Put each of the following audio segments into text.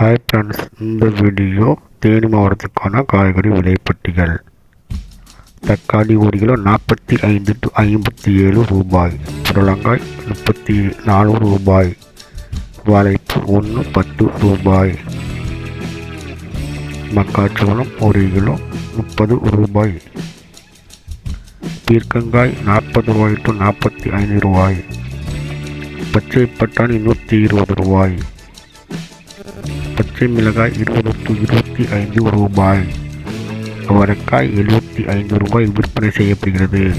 Hi friends இந்த video Theni மாவட்டத்துக்கான காய்கறி விலைப்பட்டிகள் தக்காளி ஒரு கிலோ நாற்பத்தி ஐந்து டு ஐம்பத்தி ஏழு ரூபாய். புடலங்காய் முப்பத்தி நானூறு ரூபாய். வாழைப்பு ஒன்று பத்து ரூபாய். மக்காச்சோளம் ஒரு கிலோ முப்பது ரூபாய். பீர்க்கங்காய் நாற்பது ரூபாய் டு நாற்பத்தி ஐந்து ரூபாய். பச்சை பட்டாணி நூற்றி இருபது ரூபாய். பச்சை மிளகாய் இருபது இருபத்தி ஐந்து ரூபாய். அவரைக்காய் எழுபத்தி ஐந்து ரூபாய் விற்பனை செய்யப்படுகிறது.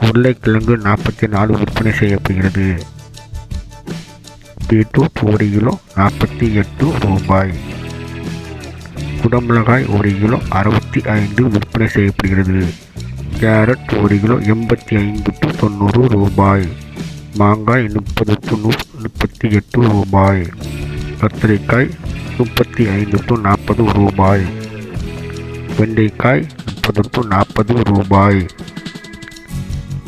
உருளைக்கிழங்கு நாற்பத்தி நாலு விற்பனை செய்யப்படுகிறது. பீட்ரூட் ஒரு கிலோ நாற்பத்தி எட்டு ரூபாய். குடமிளகாய் ஒரு கிலோ அறுபத்தி ஐந்து விற்பனை செய்யப்படுகிறது. கேரட் ஒரு கிலோ எண்பத்தி ஐந்து டு தொண்ணூறு ரூபாய். மாங்காய் முப்பது டு நூ முப்பத்தி எட்டு ரூபாய். கத்திரிக்காய் முப்பத்தி ஐந்து டு நாற்பது ரூபாய். வெண்டைக்காய் முப்பது டு நாற்பது ரூபாய்.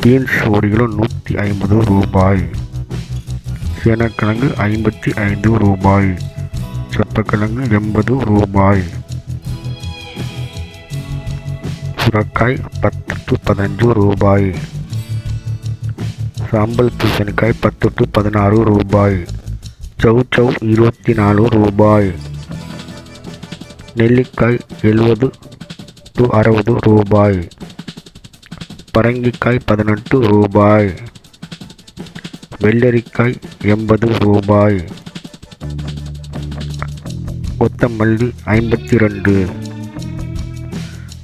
பீன்ஸ் ஒரு கிலோ நூற்றி ஐம்பது ரூபாய். சேனக்கிழங்கு ஐம்பத்தி ஐந்து ரூபாய். சப்பக்கிழங்கு எண்பது ரூபாய். சுரக்காய் பத்து டு பதினஞ்சு ரூபாய். சாம்பல் பூசணிக்காய் பத்து டு பதினாறு ரூபாய். சவ் சவ் இருபத்தி நாலு ரூபாய். நெல்லிக்காய் எழுபது டு அறுபது ரூபாய். பரங்கிக்காய் பதினெட்டு ரூபாய். வெள்ளரிக்காய் எண்பது ரூபாய். கொத்தமல்லி ஐம்பத்தி ரெண்டு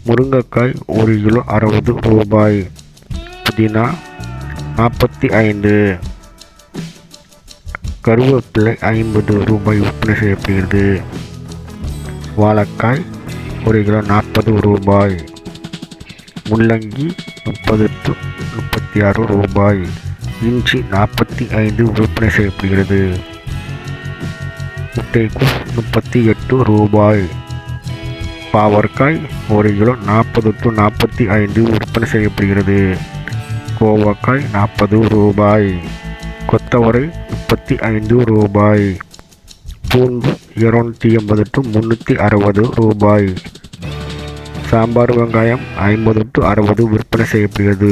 முருங்கைக்காய் ஒரு கிலோ அறுபது ரூபாய். புதினா நாற்பத்தி ஐந்து. கருவேப்பிலை ஐம்பது ரூபாய் விற்பனை செய்யப்படுகிறது. வாழைக்காய் ஒரு கிலோ நாற்பது ரூபாய். முள்ளங்கி முப்பது டு முப்பத்தி ஆறு ரூபாய். இஞ்சி நாற்பத்தி ஐந்து விற்பனை செய்யப்படுகிறது. முட்டைக்கு முப்பத்தி எட்டு ரூபாய். பாவற்காய் ஒரு கிலோ நாற்பது டு நாற்பத்தி ஐந்து விற்பனை செய்யப்படுகிறது. கோவக்காய் நாற்பது ரூபாய். கொத்தவரை முப்பத்தி ஐந்து ரூபாய். பூண்டு இருநூற்றி எண்பது டு முந்நூற்றி அறுபது ரூபாய். சாம்பார் வெங்காயம் ஐம்பது டு அறுபது விற்பனை செய்யப்படுகிறது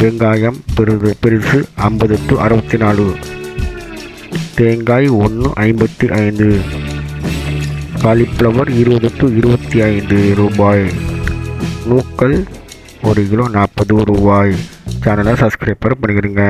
வெங்காயம் பெருது பெருசு ஐம்பது டு அறுபத்தி நாலு. தேங்காய் ஒன்று ஐம்பத்தி ஐந்து. காலிஃப்ளவர் இருபது டு இருபத்தி ஐந்து ரூபாய். நூக்கல் ஒரு கிலோ நாற்பது ரூபாய். சேனலை சப்ஸ்கிரைபர் பண்ணிக்கிறீங்க